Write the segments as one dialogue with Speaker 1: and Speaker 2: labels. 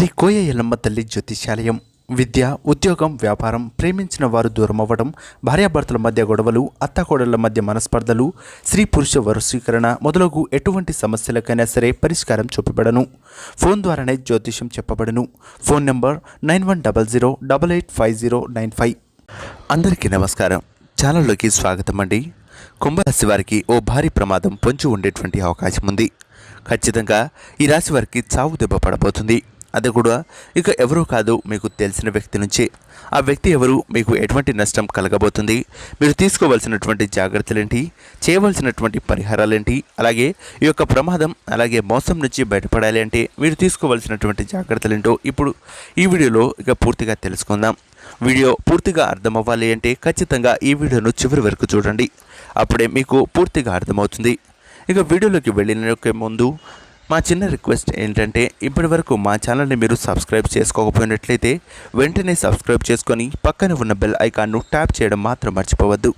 Speaker 1: శ్రీ కోయ ఎల్లమ్మ తల్లి జ్యోతిషాలయం విద్య ఉద్యోగం వ్యాపారం ప్రేమించిన వారు దూరం అవ్వడం భార్యాభర్తల మధ్య గొడవలు అత్తాకోడళ్ళ మధ్య మనస్పర్ధలు స్త్రీ పురుష వరుసీకరణ మొదలగు ఎటువంటి సమస్యలకైనా సరే పరిష్కారం చూపబడను. ఫోన్ ద్వారానే జ్యోతిషం చెప్పబడను. Phone number nine one double zero double eight five zero nine five. అందరికీ నమస్కారం. ఛానల్లోకి స్వాగతం అండి. కుంభరాశి వారికి ఓ భారీ ప్రమాదం పొంచి ఉండేటువంటి అవకాశం ఉంది. ఖచ్చితంగా ఈ రాశి వారికి చావు దెబ్బ పడబోతుంది. అది కూడా ఇక ఎవరో కాదు మీకు తెలిసిన వ్యక్తి నుంచి. ఆ వ్యక్తి ఎవరు? మీకు ఎటువంటి నష్టం కలగబోతుంది? మీరు తీసుకోవాల్సినటువంటి జాగ్రత్తలేంటి? చేయవలసినటువంటి పరిహారాలేంటి? అలాగే ఈ యొక్క ప్రమాదం అలాగే మోసం నుంచి బయటపడాలి అంటే మీరు తీసుకోవాల్సినటువంటి జాగ్రత్తలేంటో ఇప్పుడు ఈ వీడియోలో ఇక పూర్తిగా తెలుసుకుందాం. వీడియో పూర్తిగా అర్థం అవ్వాలి అంటే ఖచ్చితంగా ఈ వీడియోను చివరి వరకు చూడండి. అప్పుడే మీకు పూర్తిగా అర్థమవుతుంది. ఇక వీడియోలోకి వెళ్ళిన ముందు మా చిన్న రిక్వెస్ట్ ఏంటంటే ఇప్పటి వరకు మా ఛానల్ని మీరు సబ్స్క్రైబ్ చేసుకోకపోయినట్లయితే వెంటనే సబ్స్క్రైబ్ చేసుకొని పక్కన ఉన్న బెల్ ఐకాన్ను ట్యాప్ చేయడం మాత్రం మర్చిపోవద్దు.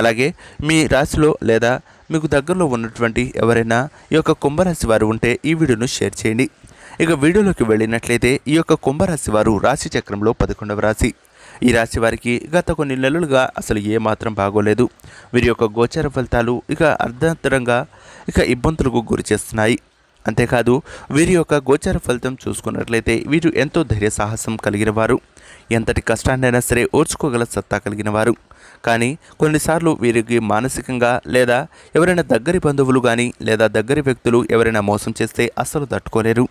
Speaker 1: అలాగే మీ రాశిలో లేదా మీకు దగ్గరలో ఉన్నటువంటి ఎవరైనా ఈ యొక్క కుంభరాశి వారు ఉంటే ఈ వీడియోను షేర్ చేయండి. ఇక వీడియోలోకి వెళ్ళినట్లయితే ఈ యొక్క కుంభరాశి వారు రాశి చక్రంలో పదకొండవ రాశి. ఈ రాశి వారికి గత కొన్ని నెలలుగా అసలు ఏ మాత్రం బాగోలేదు. వీరి యొక్క గోచర ఫలితాలు ఇక అర్ధాంతరంగా ఇక ఇబ్బందులకు గురి చేస్తున్నాయి. అంతేకాదు వీరి యొక్క గోచర ఫలితం చూసుకున్నట్లయితే వీరు ఎంతో ధైర్య సాహసం కలిగిన వారు. ఎంతటి కష్టాన్నైనా సరే ఓర్చుకోగల సత్తా కలిగిన వారు. కానీ కొన్నిసార్లు వీరికి మానసికంగా లేదా ఎవరైనా దగ్గరి బంధువులు కానీ లేదా దగ్గరి వ్యక్తులు ఎవరైనా మోసం చేస్తే అస్సలు తట్టుకోలేరు.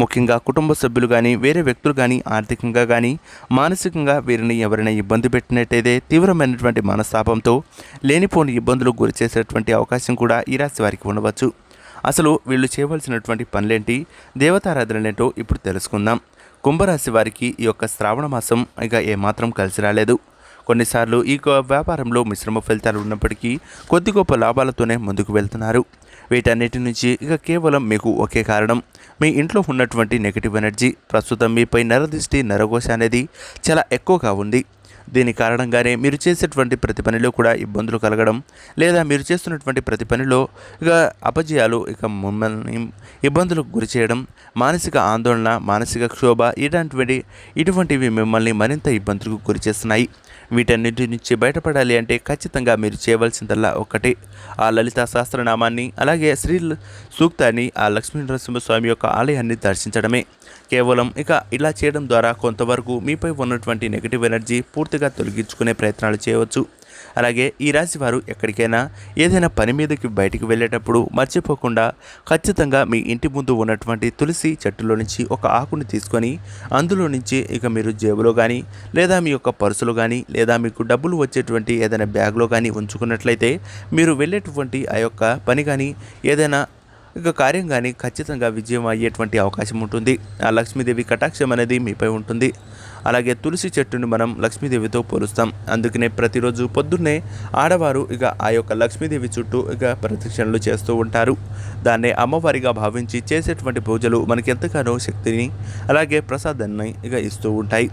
Speaker 1: ముఖ్యంగా కుటుంబ సభ్యులు కానీ వేరే వ్యక్తులు కానీ ఆర్థికంగా కానీ మానసికంగా వీరిని ఎవరైనా ఇబ్బంది పెట్టినట్టయితే తీవ్రమైనటువంటి మనస్తాపంతో లేనిపోని ఇబ్బందులకు గురి చేసేటువంటి అవకాశం కూడా ఈ రాశి వారికి ఉండవచ్చు. అసలు వీళ్ళు చేయవలసినటువంటి పనులేంటి? దేవతారాధనలేంటో ఇప్పుడు తెలుసుకుందాం. కుంభరాశి వారికి ఈ యొక్క శ్రావణ మాసం ఇక ఏమాత్రం కలిసి రాలేదు. కొన్నిసార్లు ఈ వ్యాపారంలో మిశ్రమ ఫలితాలు ఉన్నప్పటికీ కొద్ది గొప్ప లాభాలతోనే ముందుకు వెళ్తున్నారు. వీటన్నిటి నుంచి ఇక కేవలం మీకు ఒకే కారణం. మీ ఇంట్లో ఉన్నటువంటి నెగిటివ్ ఎనర్జీ ప్రస్తుతం మీపై నరదృష్టి నరఘోష అనేది చాలా ఎక్కువగా ఉంది. దీని కారణంగానే మీరు చేసేటువంటి ప్రతి పనిలో కూడా ఇబ్బందులు కలగడం లేదా మీరు చేస్తున్నటువంటి ప్రతి పనిలో ఇక అపజయాలు ఇక మిమ్మల్ని ఇబ్బందులకు గురి చేయడం మానసిక ఆందోళన మానసిక క్షోభ ఇలాంటివి ఇటువంటివి మిమ్మల్ని మరింత ఇబ్బందులకు గురి చేస్తున్నాయి. వీటన్నిటి నుంచి బయటపడాలి అంటే ఖచ్చితంగా మీరు చేయవలసిందల్లా ఒకటి ఆ లలిత సహస్రనామాన్ని అలాగే శ్రీ సూక్తాన్ని ఆ లక్ష్మీ నరసింహస్వామి యొక్క ఆలయాన్ని దర్శించడమే. కేవలం ఇక ఇలా చేయడం ద్వారా కొంతవరకు మీపై ఉన్నటువంటి నెగిటివ్ ఎనర్జీ పూర్తి పూర్తిగా తొలగించుకునే ప్రయత్నాలు చేయవచ్చు. అలాగే ఈ రాశి వారు ఎక్కడికైనా ఏదైనా పని మీదకి బయటికి వెళ్ళేటప్పుడు మర్చిపోకుండా ఖచ్చితంగా మీ ఇంటి ముందు ఉన్నటువంటి తులసి చెట్టులో నుంచి ఒక ఆకుని తీసుకొని అందులో నుంచి ఇక మీరు జేబులో కానీ లేదా మీ యొక్క పర్సులో కానీ లేదా మీకు డబ్బులు వచ్చేటువంటి ఏదైనా బ్యాగ్లో కానీ ఉంచుకున్నట్లయితే మీరు వెళ్ళేటువంటి ఆ యొక్క పని కానీ ఏదైనా ఇక కార్యం కానీ ఖచ్చితంగా విజయం అయ్యేటువంటి అవకాశం ఉంటుంది. ఆ లక్ష్మీదేవి కటాక్షం అనేది మీపై ఉంటుంది. అలాగే తులసి చెట్టుని మనం లక్ష్మీదేవితో పోలుస్తాం. అందుకనే ప్రతిరోజు పొద్దున్నే ఆడవారు ఇక ఆ యొక్క లక్ష్మీదేవి చుట్టూ ఇక ప్రదక్షిణలు చేస్తూ ఉంటారు. దాన్నే అమ్మవారిగా భావించి చేసేటువంటి పూజలు మనకి ఎంతగానో శక్తిని అలాగే ప్రసాదాన్ని ఇక ఇస్తూ ఉంటాయి.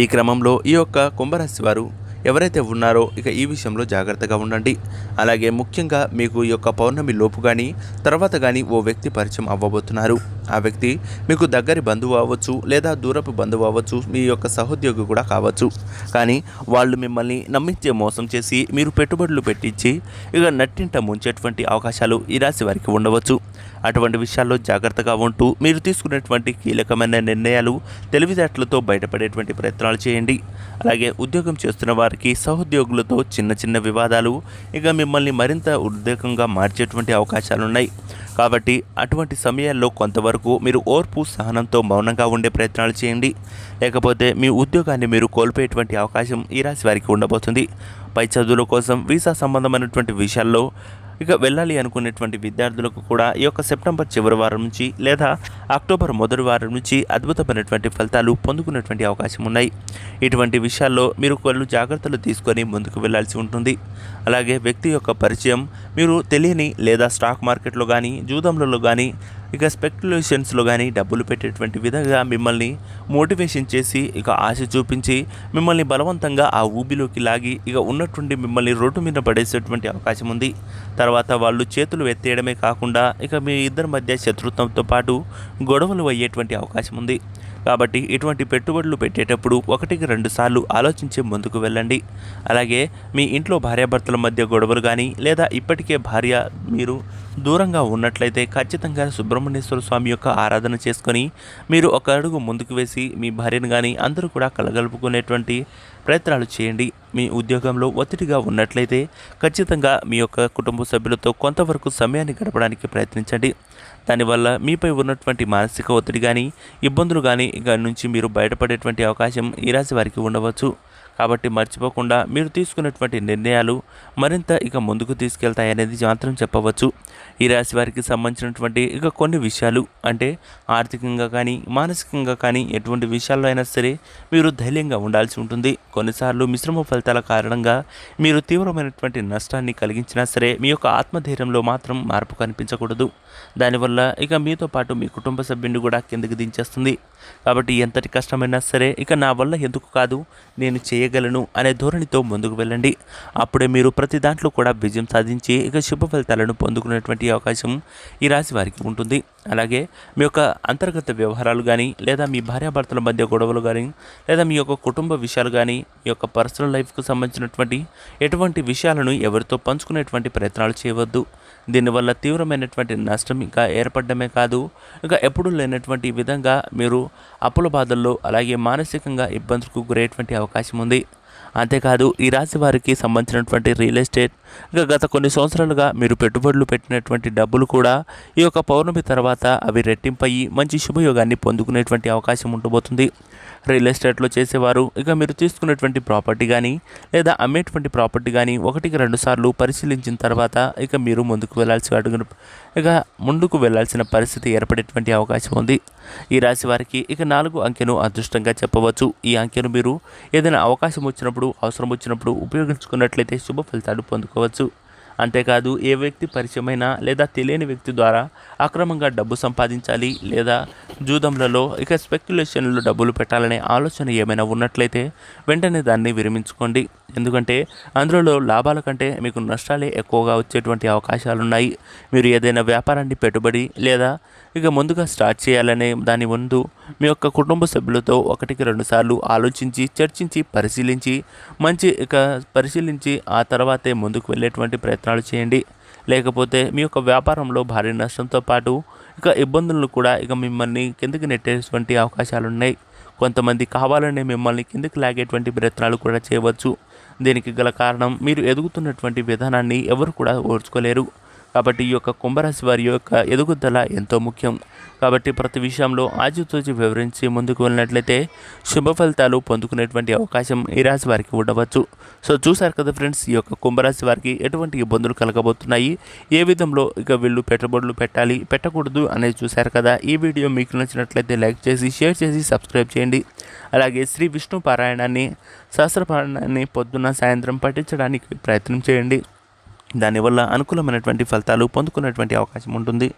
Speaker 1: ఈ క్రమంలో ఈ యొక్క కుంభరాశి వారు ఎవరైతే ఉన్నారో ఇక ఈ విషయంలో జాగ్రత్తగా ఉండండి. అలాగే ముఖ్యంగా మీకు ఈ యొక్క పౌర్ణమి లోపు కానీ తర్వాత కానీ ఓ వ్యక్తి పరిచయం అవ్వబోతున్నారు. ఆ వ్యక్తి మీకు దగ్గరి బంధువు అవ్వచ్చు లేదా దూరపు బంధువు అవ్వచ్చు మీ యొక్క సహోద్యోగి కూడా కావచ్చు. కానీ వాళ్ళు మిమ్మల్ని నమ్మించే మోసం చేసి మీరు పెట్టుబడులు పెట్టించి ఇక నట్టింట ముంచేటువంటి అవకాశాలు ఈ రాశి వారికి ఉండవచ్చు. అటువంటి విషయాల్లో జాగ్రత్తగా ఉంటూ మీరు తీసుకునేటువంటి కీలకమైన నిర్ణయాలు తెలివితేటలతో బయటపడేటువంటి ప్రయత్నాలు చేయండి. అలాగే ఉద్యోగం చేస్తున్న వారికి సహోద్యోగులతో చిన్న చిన్న వివాదాలు ఇక మిమ్మల్ని మరింత ఉద్రేకంగా మార్చేటువంటి అవకాశాలు ఉన్నాయి కాబట్టి అటువంటి సమయాల్లో కొంతవరకు మీరు ఓర్పు సహనంతో మౌనంగా ఉండే ప్రయత్నాలు చేయండి. లేకపోతే మీ ఉద్యోగాన్ని మీరు కోల్పోయేటువంటి అవకాశం ఈ రాశి వారికి ఉండబోతుంది. పై చదువుల కోసం వీసా సంబంధమైనటువంటి విషయాల్లో ఇక వెళ్ళాలి అనుకునేటువంటి విద్యార్థులకు కూడా ఈ యొక్క సెప్టెంబర్ చివరి వారం నుంచి లేదా అక్టోబర్ మొదటి వారం నుంచి అద్భుతమైనటువంటి ఫలితాలు పొందుకునేటువంటి అవకాశం ఉన్నాయి. ఇటువంటి విషయాల్లో మీరు కొన్ని జాగ్రత్తలు తీసుకొని ముందుకు వెళ్ళాల్సి ఉంటుంది. అలాగే వ్యక్తి యొక్క పరిచయం మీరు తెలియని లేదా స్టాక్ మార్కెట్లో కానీ జూదంలలో కానీ ఇక స్పెక్యులేషన్స్లో కానీ డబ్బులు పెట్టేటువంటి విధంగా మిమ్మల్ని మోటివేషన్ చేసి ఇక ఆశ చూపించి మిమ్మల్ని బలవంతంగా ఆ ఊబిలోకి లాగి ఇక ఉన్నట్టుండి మిమ్మల్ని రోడ్డు మీద పడేసేటువంటి అవకాశం ఉంది. తర్వాత వాళ్ళు చేతులు ఎత్తేయడమే కాకుండా ఇక మీ ఇద్దరి మధ్య శత్రుత్వంతో పాటు గొడవలు అయ్యేటువంటి అవకాశం ఉంది. కాబట్టి ఇటువంటి పెట్టుబడులు పెట్టేటప్పుడు ఒకటికి రెండు సార్లు ఆలోచించి ముందుకు వెళ్ళండి. అలాగే మీ ఇంట్లో భార్యాభర్తల మధ్య గొడవలు కానీ లేదా ఇప్పటికే భార్య మీరు దూరంగా ఉన్నట్లయితే ఖచ్చితంగా సుబ్రహ్మణ్యేశ్వర స్వామి యొక్క ఆరాధన చేసుకొని మీరు ఒక అడుగు ముందుకు వేసి మీ భార్యను కానీ అందరూ కూడా కలగలుపుకునేటువంటి ప్రయత్నాలు చేయండి. మీ ఉద్యోగంలో ఒత్తిడిగా ఉన్నట్లయితే ఖచ్చితంగా మీ యొక్క కుటుంబ సభ్యులతో కొంతవరకు సమయాన్ని గడపడానికి ప్రయత్నించండి. దానివల్ల మీపై ఉన్నటువంటి మానసిక ఒత్తిడి కానీ ఇబ్బందులు కానీ ఇక నుంచి మీరు బయటపడేటువంటి అవకాశం ఈ రాశి వారికి ఉండవచ్చు. కాబట్టి మర్చిపోకుండా మీరు తీసుకున్నటువంటి నిర్ణయాలు మరింత ఇక ముందుకు తీసుకెళ్తాయనేది మాత్రం చెప్పవచ్చు. ఈ రాశి వారికి సంబంధించినటువంటి ఇక కొన్ని విషయాలు అంటే ఆర్థికంగా కానీ మానసికంగా కానీ ఎటువంటి విషయాల్లో అయినా సరే మీరు ధైర్యంగా ఉండాల్సి ఉంటుంది. కొన్నిసార్లు మిశ్రమ ఫలితాల కారణంగా మీరు తీవ్రమైనటువంటి నష్టాన్ని కలిగించినా సరే మీ యొక్క ఆత్మధైర్యంలో మాత్రం మార్పు కనిపించకూడదు. దానివల్ల ఇక మీతో పాటు మీ కుటుంబ సభ్యుని కూడా కిందకి దించేస్తుంది. కాబట్టి ఎంతటి కష్టమైనా సరే ఇక నా వల్ల ఎందుకు కాదు నేను చేయగలను అనే ధోరణితో ముందుకు వెళ్ళండి. అప్పుడే మీరు ప్రతి దాంట్లో కూడా విజయం సాధించి ఇక శుభ ఫలితాలను పొందుకునేటువంటి అవకాశం ఈ రాశి వారికి ఉంటుంది. అలాగే మీ యొక్క అంతర్గత వ్యవహారాలు కానీ లేదా మీ భార్యాభర్తల మధ్య గొడవలు కానీ లేదా మీ యొక్క కుటుంబ విషయాలు కానీ మీ యొక్క పర్సనల్ లైఫ్కు సంబంధించినటువంటి ఎటువంటి విషయాలను ఎవరితో పంచుకునేటువంటి ప్రయత్నాలు చేయవద్దు. దీనివల్ల తీవ్రమైనటువంటి నష్టం ఇంకా ఏర్పడమే కాదు ఇంకా ఎప్పుడూ లేనటువంటి విధంగా మీరు అప్పుల బాధల్లో అలాగే మానసికంగా ఇబ్బందులకు గురయ్యేటువంటి అవకాశం ఉంది. అంతేకాదు ఈ రాశి వారికి సంబంధించినటువంటి రియల్ ఎస్టేట్ ఇంకా గత కొన్ని సంవత్సరాలుగా మీరు పెట్టుబడులు పెట్టినటువంటి డబ్బులు కూడా ఈ యొక్క పౌర్ణమి తర్వాత అవి రెట్టింపయ్యి మంచి శుభయోగాన్ని పొందుకునేటువంటి అవకాశం ఉండబోతుంది. రియల్ ఎస్టేట్లో చేసేవారు ఇక మీరు తీసుకున్నటువంటి ప్రాపర్టీ కానీ లేదా అమ్మేటువంటి ప్రాపర్టీ కానీ ఒకటికి రెండు సార్లు పరిశీలించిన తర్వాత ఇక మీరు ముందుకు వెళ్ళాల్సి అడుగు ఇక ముందుకు వెళ్ళాల్సిన పరిస్థితి ఏర్పడేటువంటి అవకాశం ఉంది. ఈ రాశి వారికి ఇక నాలుగు అంకెను అదృష్టంగా చెప్పవచ్చు. ఈ అంకెను మీరు ఏదైనా అవకాశం వచ్చినప్పుడు అవసరం వచ్చినప్పుడు ఉపయోగించుకున్నట్లయితే శుభ ఫలితాలు పొందుకోవచ్చు. అంతేకాదు ఏ వ్యక్తి పరిచయమైన లేదా తెలియని వ్యక్తి ద్వారా అక్రమంగా డబ్బు సంపాదించాలి లేదా జూదంలలో ఇక స్పెక్యులేషన్లో డబ్బులు పెట్టాలనే ఆలోచన ఏమైనా ఉన్నట్లయితే వెంటనే దాన్ని విరమించుకోండి. ఎందుకంటే అందులో లాభాల కంటే మీకు నష్టాలే ఎక్కువగా వచ్చేటువంటి అవకాశాలు ఉన్నాయి మీరు ఏదైనా వ్యాపారాన్ని పెట్టుబడి లేదా ఇక ముందుగా స్టార్ట్ చేయాలనే దాని ముందు మీ యొక్క కుటుంబ సభ్యులతో ఒకటికి రెండుసార్లు ఆలోచించి చర్చించి పరిశీలించి మంచి ఇక పరిశీలించి ఆ తర్వాతే ముందుకు వెళ్ళేటువంటి ప్రయత్నాలు చేయండి. లేకపోతే మీ యొక్క వ్యాపారంలో భారీ నష్టంతో పాటు ఇక ఇబ్బందులను కూడా ఇక మిమ్మల్ని కిందకి నెట్టేటువంటి అవకాశాలు ఉన్నాయి కొంతమంది కావాలనే మిమ్మల్ని కిందకి లాగేటువంటి ప్రయత్నాలు కూడా చేయవచ్చు. దీనికి గల కారణం మీరు ఎదుగుతున్నటువంటి విధానాన్ని ఎవరు కూడా ఓర్చుకోలేరు. కాబట్టి ఈ యొక్క కుంభరాశి వారి యొక్క ఎదుగుదల ఎంతో ముఖ్యం. కాబట్టి ప్రతి విషయంలో ఆచితూచి వివరించి ముందుకు వెళ్ళినట్లయితే శుభ ఫలితాలు పొందుకునేటువంటి అవకాశం ఈ రాశి వారికి ఉండవచ్చు. సో చూసారు కదా ఫ్రెండ్స్ ఈ యొక్క కుంభరాశి వారికి ఎటువంటి ఇబ్బందులు కలగబోతున్నాయి? ఏ విధంలో ఇక వీళ్ళు పెట్టుబడులు పెట్టాలి పెట్టకూడదు అనేది చూశారు కదా? ఈ వీడియో మీకు నచ్చినట్లయితే లైక్ చేసి షేర్ చేసి సబ్స్క్రైబ్ చేయండి. అలాగే శ్రీ విష్ణు పారాయణాన్ని సహస్ర పారాయణాన్ని పొద్దున్న సాయంత్రం పఠించడానికి ప్రయత్నం చేయండి. దానివల్ల అనుకూలమైనటువంటి ఫలితాలు పొందుకునేటువంటి అవకాశం ఉంటుంది.